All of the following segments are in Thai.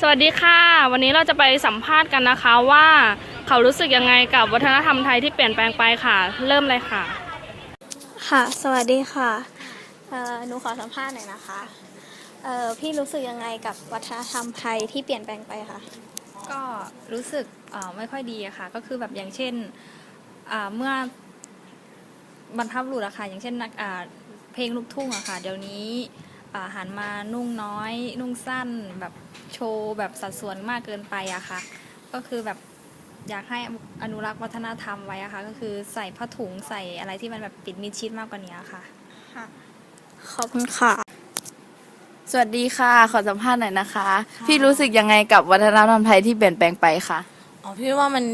สวัสดีค่ะ วันนี้เราจะไปสัมภาษณ์กันนะคะว่าเขารู้สึกยังไงกับวัฒนธรรมไทยที่เปลี่ยนแปลงไปค่ะ เริ่มเลยค่ะ ค่ะ สวัสดีค่ะเอ่อหนูขอสัมภาษณ์หน่อยนะคะเอ่อพี่รู้สึกยังไงกับวัฒนธรรมไทยที่เปลี่ยนแปลงไปคะก็รู้สึกเอ่อไม่ค่อยดีอะค่ะ ก็คือแบบอย่างเช่นอ่าเมื่อบรรพบุรุษอะค่ะอย่างเช่นนักอ่าเพลงลูกทุ่งอะค่ะ เดี๋ยวนี้อ่า หันมานุ่งน้อย นุ่งสั้นแบบโชว์แบบสัดส่วนมากเกินไปอะค่ะ ก็คือแบบอยากให้อนุรักษ์วัฒนธรรมไว้อะค่ะ ก็คือใส่ผ้าถุงใส่อะไรที่มันแบบปิดมิดชิดมากกว่านี้ค่ะ ขอบคุณค่ะ สวัสดีค่ะ ขอสัมภาษณ์หน่อยนะคะ พี่รู้สึกยังไงกับวัฒนธรรมไทยที่เปลี่ยนแปลงไปคะอ๋อพี่ว่ามัน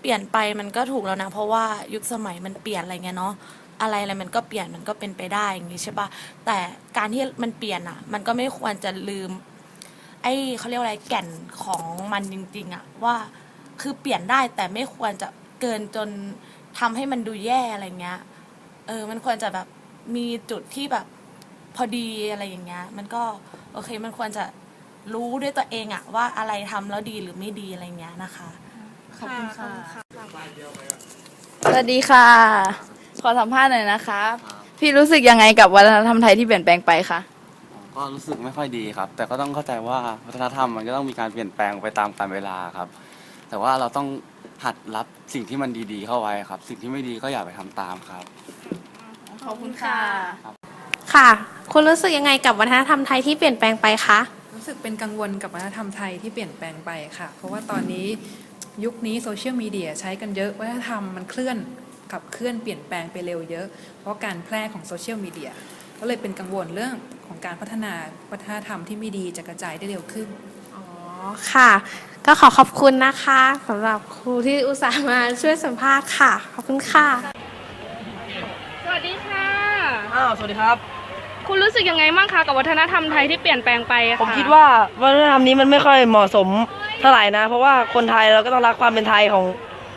เปลี่ยนไปมันก็ถูกแล้วนะ เพราะว่ายุคสมัยมันเปลี่ยนอะไรเงี้ยเนาะ อะไรอะไรมันก็เปลี่ยนมันก็เป็นไปได้อย่างงี้ใช่ปะแต่การที่มันเปลี่ยนอะ มันก็ไม่ควรจะลืม ไอ้เขาเรียกว่าอะไรแก่นของมันจริง ๆอะว่าคือเปลี่ยนได้แต่ไม่ควรจะเกินจนทำให้มันดูแย่อะไรเงี้ย เออ มันควรจะแบบมีจุดที่แบบพอดีอะไรอย่างเงี้ย มันก็โอเค มันควรจะรู้ด้วยตัวเองอะว่าอะไรทำแล้วดีหรือไม่ดีอะไรเงี้ยนะคะ ขอบคุณค่ะ สวัสดีค่ะข อสัมภาษณ์หน่อยนะคะ พี่รู้สึกยังไงกับวัฒนธรรมไทยที่เปลี่ยนแปลงไปคะก็รู้สึกไม่ค่อยดีครับ แต่ก็ต้องเข้าใจว่าวัฒนธรรมมันก็ต้องมีการเปลี่ยนแปลงไปตามกาลเวลาครับ แต่ว่าเราต้องหัดรับสิ่งที่มันดีๆเข้าไว้ครับ สิ่งที่ไม่ดีก็อย่าไปทำตามครับ ขอบคุณค่ะ ค่ะ คุณรู้สึกยังไงกับวัฒนธรรมไทยที่เปลี่ยนแปลงไปคะ รู้สึกเป็นกังวลกับวัฒนธรรมไทยที่เปลี่ยนแปลงไปค่ะ เพราะว่าตอนนี้ยุคนี้โซเชียลมีเดียใช้กันเยอะวัฒนธรรมมันเคลื่อน กับเคลื่อนเปลี่ยนแปลงไปเร็วเยอะ เพราะการแพร่ของโซเชียลมีเดียก็เลยเป็นกังวลเรื่องของการพัฒนาวัฒนธรรมที่ไม่ดีจะกระจายได้เร็วขึ้น อ๋อ ค่ะ ก็ขอขอบคุณนะคะสำหรับครูที่อุตส่าห์มาช่วยสัมภาษณ์ค่ะ ขอบคุณค่ะ สวัสดีค่ะ อ้าวสวัสดีครับ คุณรู้สึกยังไงบ้างคะกับวัฒนธรรมไทยที่เปลี่ยนแปลงไปอะะผมคิดว่าวัฒนธรรมนี้มันไม่ค่อยเหมาะสมเท่าไหร่นะ เพราะว่าคนไทยเราก็ต้องรักความเป็นไทยของ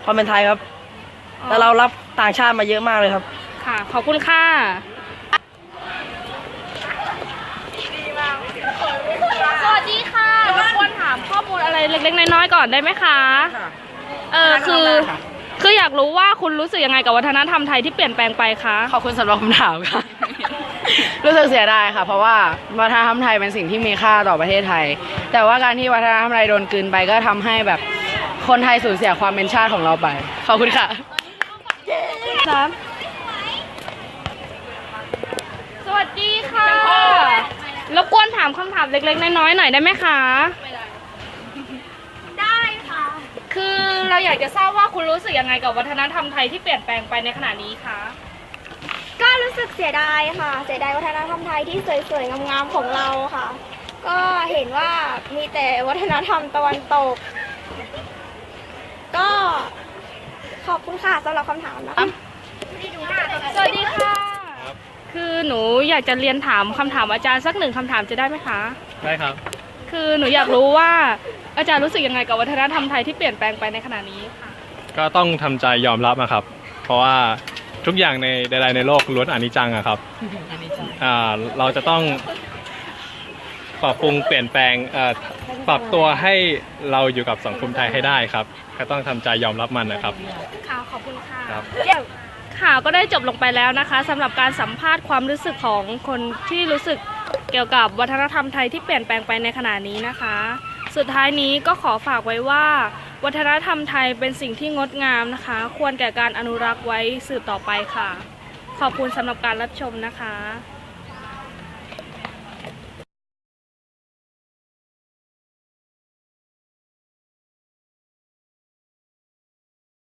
ความเป็นไทยครับ แต่เรารับต่างชาติมาเยอะมากเลยครับ ค่ะ ขอบคุณค่ะสวัสดีค่ะรบกวนถามข้อมูลอะไรเล็กๆน้อยๆก่อนได้ไหมคะเออคือคืออยากรู้ว่าคุณรู้สึกยังไงกับวัฒนธรรมไทยที่เปลี่ยนแปลงไปคะขอบคุณสำหรับคำถามค่ะ รู้สึกเสียดายค่ะ เพราะว่าวัฒนธรรมไทยเป็นสิ่งที่มีค่าต่อประเทศไทย แต่ว่าการที่วัฒนธรรมไทยโดนกลืนไปก็ทำให้แบบ คนไทยสูญเสียความเป็นชาติของเราไป ขอบคุณค่ะครับสวัสดีค่ะรบกวนถามคำถามเล็กๆ น้อยๆหน่อยได้ไหมคะ ได้ค่ะ คือเราอยากจะทราบว่าคุณรู้สึกยังไงกับวัฒนธรรมไทยที่เปลี่ยนแปลงไปในขณะนี้คะ ก็รู้สึกเสียดายค่ะ เสียดายวัฒนธรรมไทยที่สวยๆ งามๆ ของเราค่ะ ก็เห็นว่ามีแต่วัฒนธรรมตะวันตก ก็ขอบคุณค่ะสำหรับคำถามนะคะสวัสดีค่ะคือหนูอยากจะเรียนถามคำถามอาจารย์สักหนึ่งคำถามจะได้ไหมคะ ได้ครับ คือหนูอยากรู้ว่าอาจารย์รู้สึกยังไงกับวัฒนธรรมไทยที่เปลี่ยนแปลงไปในขณะนี้ค่ะก็ต้องทำใจยอมรับนะครับ เพราะว่าทุกอย่างในใดๆในโลกล้วนอนิจจังอะครับ อ่าเราจะต้อง ปรับปรุงเปลี่ยนแปลงเอ่อปรับตัวให้เราอยู่กับสังคมไทยให้ได้ครับก็ต้องทำใจยอมรับมันนะครับค่ะขอบคุณค่ะครับค่ะก็ได้จบลงไปแล้วนะคะสำหรับการสัมภาษณ์ความรู้สึกของคนที่รู้สึกเกี่ยวกับวัฒนธรรมไทยที่เปลี่ยนแปลงไปในขณะนี้นะคะ สุดท้ายนี้ก็ขอฝากไว้ว่า วัฒนธรรมไทยเป็นสิ่งที่งดงามนะคะ ควรแก่การอนุรักษ์ไว้สืบต่อไปค่ะ ขอบคุณสำหรับการรับชมนะคะ